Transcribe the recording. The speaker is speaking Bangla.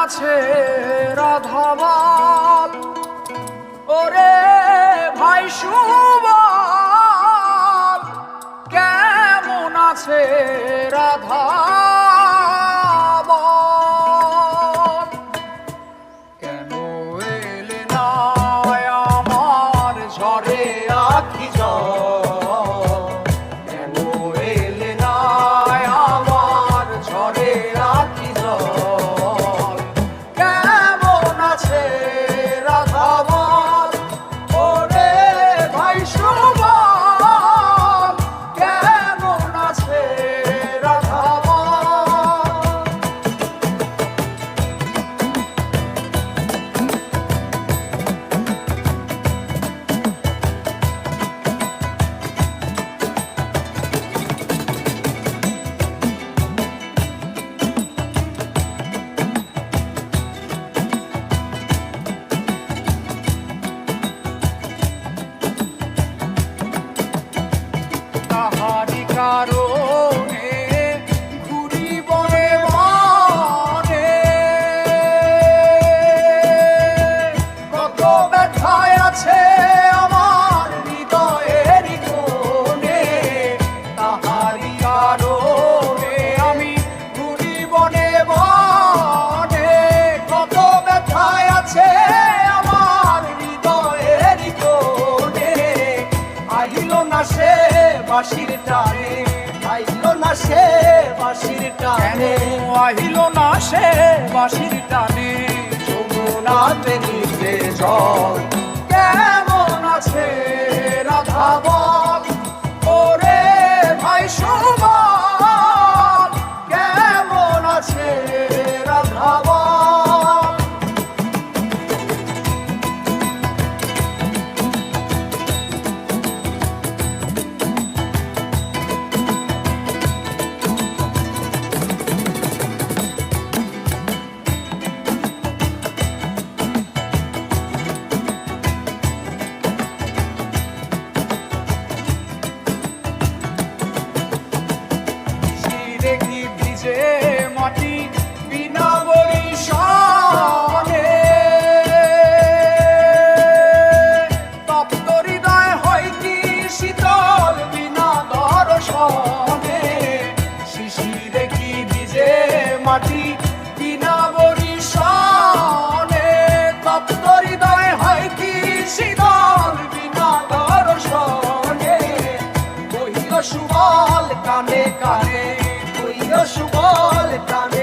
আছে রাধাবাল ওরে ভাই সুবাল কেমন আছে রাধা ঝরে আখি ঝড় আইল না সে বাসির টানে আইল না সে বাসির টানে। আহিলো না সে বাসির টানে? যমুনাতে নিতে জল কেমন আছে রাধা বল? সুবল কানে কানে তুইও সুবল কানে